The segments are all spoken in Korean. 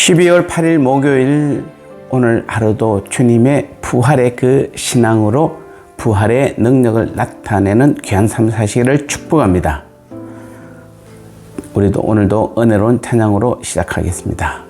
12월 8일 목요일 오늘 하루도 주님의 부활의 그 신앙으로 부활의 능력을 나타내는 귀한 삼사시를 축복합니다. 우리도 오늘도 은혜로운 찬양으로 시작하겠습니다.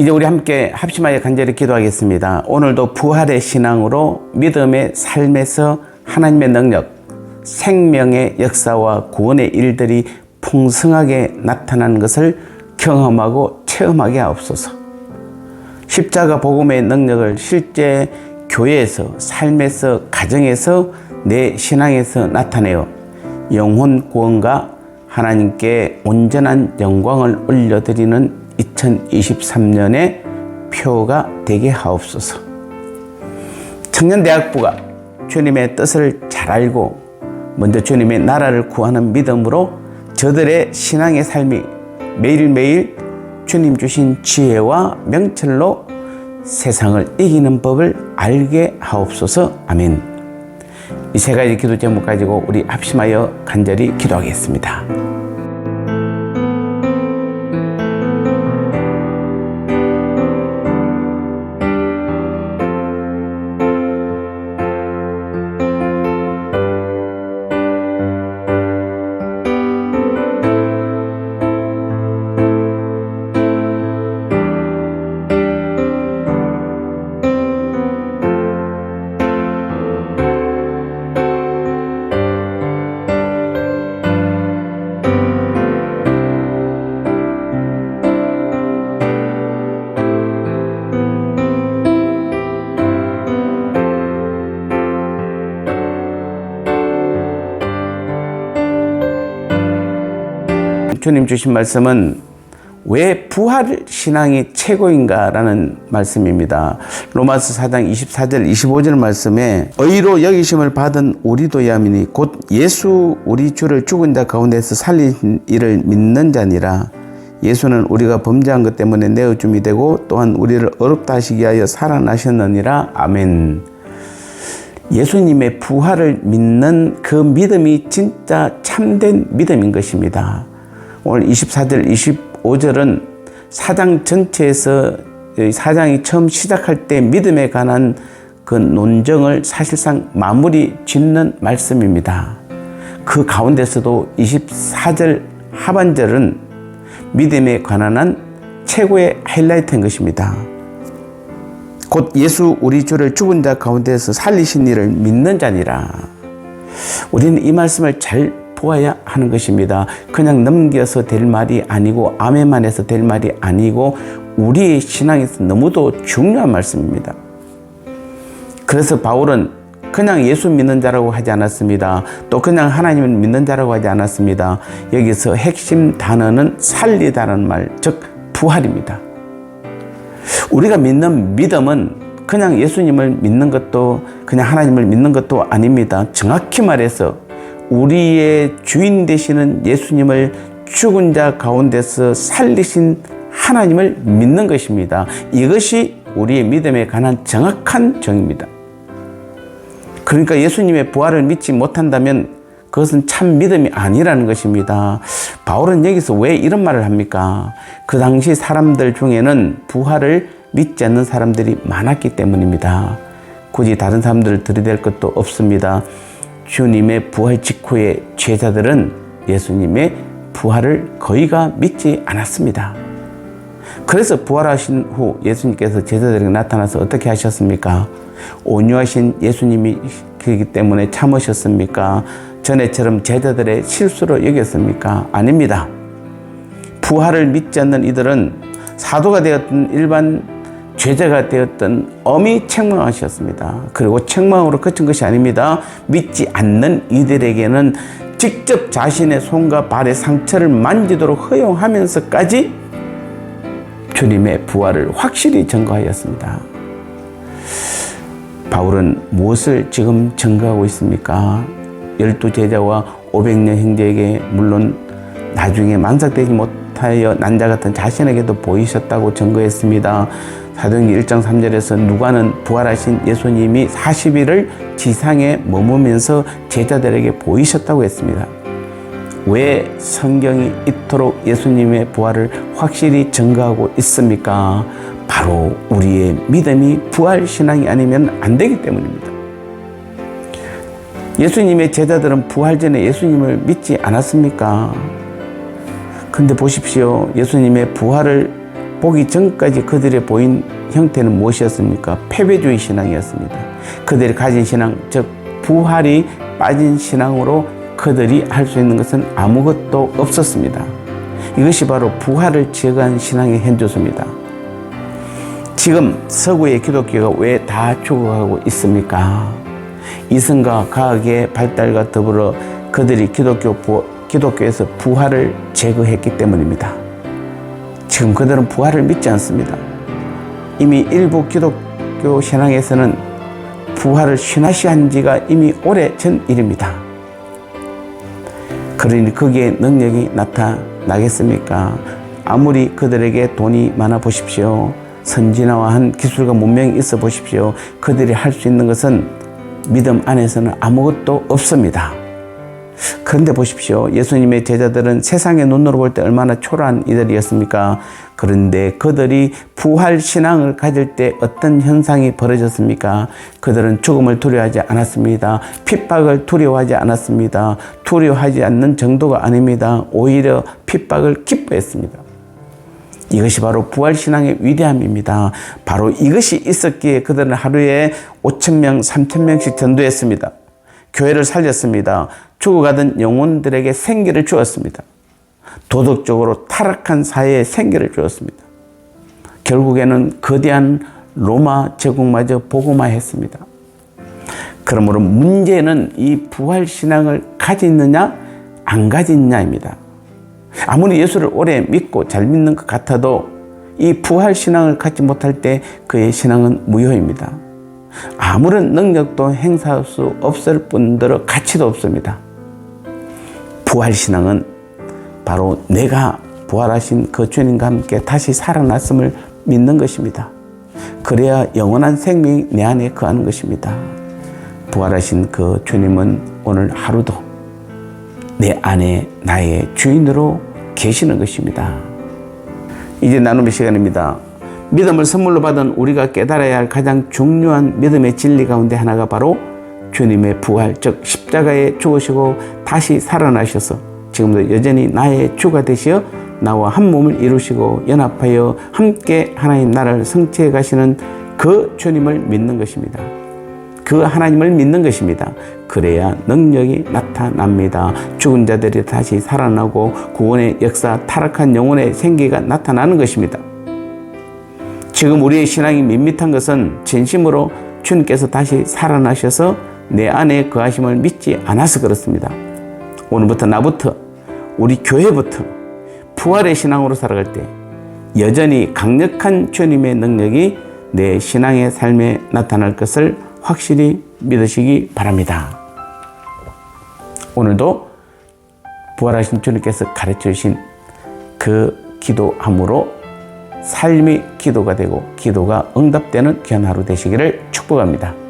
이제 우리 함께 합심하여 간절히 기도하겠습니다. 오늘도 부활의 신앙으로 믿음의 삶에서 하나님의 능력, 생명의 역사와 구원의 일들이 풍성하게 나타나는 것을 경험하고 체험하게 하옵소서. 십자가 복음의 능력을 실제 교회에서, 삶에서, 가정에서, 내 신앙에서 나타내어 영혼 구원과 하나님께 온전한 영광을 올려드리는 2023년의 표가 되게 하옵소서. 청년대학부가 주님의 뜻을 잘 알고 먼저 주님의 나라를 구하는 믿음으로 저들의 신앙의 삶이 매일매일 주님 주신 지혜와 명철로 세상을 이기는 법을 알게 하옵소서. 아멘. 이 세 가지 기도 제목 가지고 우리 합심하여 간절히 기도하겠습니다. 주님 주신 말씀은 왜 부활 신앙이 최고인가라는 말씀입니다. 로마서 4장 24절 25절 말씀에 의로 여기심을 받은 우리도 야민이 곧 예수 우리 주를 죽은 자 가운데서 살린 이를 믿는 자니라. 예수는 우리가 범죄한 것 때문에 내어줌이 되고 또한 우리를 어렵다 하시기 위하여 살아나셨느니라. 아멘. 예수님의 부활을 믿는 그 믿음이 진짜 참된 믿음인 것입니다. 오늘 24절, 25절은 사장 전체에서 사장이 처음 시작할 때 믿음에 관한 그 논정을 사실상 마무리 짓는 말씀입니다. 그 가운데서도 24절 하반절은 믿음에 관한 한 최고의 하이라이트인 것입니다. 곧 예수 우리 주를 죽은 자 가운데서 살리신 이를 믿는 자니라. 우리는 이 말씀을 잘 보아야 하는 것입니다. 그냥 넘겨서 될 말이 아니고 아멘만 해서 될 말이 아니고 우리의 신앙에서 너무도 중요한 말씀입니다. 그래서 바울은 그냥 예수 믿는 자라고 하지 않았습니다. 또 그냥 하나님을 믿는 자라고 하지 않았습니다. 여기서 핵심 단어는 살리다는 말, 즉 부활입니다. 우리가 믿는 믿음은 그냥 예수님을 믿는 것도 그냥 하나님을 믿는 것도 아닙니다. 정확히 말해서 우리의 주인 되시는 예수님을 죽은 자 가운데서 살리신 하나님을 믿는 것입니다. 이것이 우리의 믿음에 관한 정확한 정입니다. 그러니까 예수님의 부활을 믿지 못한다면 그것은 참 믿음이 아니라는 것입니다. 바울은 여기서 왜 이런 말을 합니까? 그 당시 사람들 중에는 부활을 믿지 않는 사람들이 많았기 때문입니다. 굳이 다른 사람들을 들이댈 것도 없습니다. 주님의 부활 직후에 제자들은 예수님의 부활을 거의가 믿지 않았습니다. 그래서 부활하신 후 예수님께서 제자들에게 나타나서 어떻게 하셨습니까? 온유하신 예수님이기 때문에 참으셨습니까? 전에처럼 제자들의 실수로 여겼습니까? 아닙니다. 부활을 믿지 않는 이들은 사도가 되었던 일반 죄자가 되었던 엄히 책망하셨습니다. 그리고 책망으로 그친 것이 아닙니다. 믿지 않는 이들에게는 직접 자신의 손과 발의 상처를 만지도록 허용하면서까지 주님의 부활을 확실히 증거하였습니다. 바울은 무엇을 지금 증거하고 있습니까? 열두 제자와 500년 형제에게 물론 나중에 만삭되지 못하여 난자 같은 자신에게도 보이셨다고 증거했습니다. 사도행전 1장 3절에서 누가는 부활하신 예수님이 40일을 지상에 머무면서 제자들에게 보이셨다고 했습니다. 왜 성경이 이토록 예수님의 부활을 확실히 증거하고 있습니까? 바로 우리의 믿음이 부활 신앙이 아니면 안 되기 때문입니다. 예수님의 제자들은 부활 전에 예수님을 믿지 않았습니까? 근데 보십시오. 예수님의 부활을 보기 전까지 그들의 보인 형태는 무엇이었습니까? 패배주의 신앙이었습니다. 그들이 가진 신앙, 즉 부활이 빠진 신앙으로 그들이 할 수 있는 것은 아무것도 없었습니다. 이것이 바로 부활을 제거한 신앙의 현주소입니다. 지금 서구의 기독교가 왜 다 죽어가고 있습니까? 이성과 과학의 발달과 더불어 그들이 기독교 부, 기독교에서 부활을 제거했기 때문입니다. 지금 그들은 부활을 믿지 않습니다. 이미 일부 기독교 신앙에서는 부활을 신화시한 지가 이미 오래 전 일입니다. 그러니 거기에 능력이 나타나겠습니까? 아무리 그들에게 돈이 많아 보십시오. 선진화한 기술과 문명이 있어 보십시오. 그들이 할 수 있는 것은 믿음 안에서는 아무것도 없습니다. 그런데 보십시오. 예수님의 제자들은 세상의 눈으로 볼 때 얼마나 초라한 이들이었습니까? 그런데 그들이 부활 신앙을 가질 때 어떤 현상이 벌어졌습니까? 그들은 죽음을 두려워하지 않았습니다. 핍박을 두려워하지 않았습니다. 두려워하지 않는 정도가 아닙니다. 오히려 핍박을 기뻐했습니다. 이것이 바로 부활신앙의 위대함입니다. 바로 이것이 있었기에 그들은 하루에 5천명, 3천명씩 전도했습니다. 교회를 살렸습니다. 죽어가던 영혼들에게 생기를 주었습니다. 도덕적으로 타락한 사회에 생기를 주었습니다. 결국에는 거대한 로마 제국마저 복음화했습니다. 그러므로 문제는 이 부활신앙을 가졌느냐, 안 가졌느냐입니다. 아무리 예수를 오래 믿고 잘 믿는 것 같아도 이 부활 신앙을 갖지 못할 때 그의 신앙은 무효입니다. 아무런 능력도 행사할 수 없을 뿐더러 가치도 없습니다. 부활 신앙은 바로 내가 부활하신 그 주님과 함께 다시 살아났음을 믿는 것입니다. 그래야 영원한 생명이 내 안에 거하는 것입니다. 부활하신 그 주님은 오늘 하루도 내 안에 나의 주인으로 계시는 것입니다. 이제 나눔의 시간입니다. 믿음을 선물로 받은 우리가 깨달아야 할 가장 중요한 믿음의 진리 가운데 하나가 바로 주님의 부활, 즉 십자가에 죽으시고 다시 살아나셔서 지금도 여전히 나의 주가 되시어 나와 한 몸을 이루시고 연합하여 함께 하나님 나라를 성취해 가시는 그 주님을 믿는 것입니다. 그 하나님을 믿는 것입니다. 그래야 능력이 나타납니다. 죽은 자들이 다시 살아나고 구원의 역사, 타락한 영혼의 생기가 나타나는 것입니다. 지금 우리의 신앙이 밋밋한 것은 진심으로 주님께서 다시 살아나셔서 내 안에 거하심을 믿지 않아서 그렇습니다. 오늘부터 나부터 우리 교회부터 부활의 신앙으로 살아갈 때 여전히 강력한 주님의 능력이 내 신앙의 삶에 나타날 것을 확실히 믿으시기 바랍니다. 오늘도 부활하신 주님께서 가르쳐 주신 그 기도함으로 삶이 기도가 되고 기도가 응답되는 귀한 하루 되시기를 축복합니다.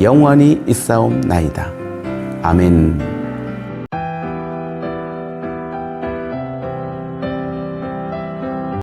영원히 있사옵나이다. 아멘.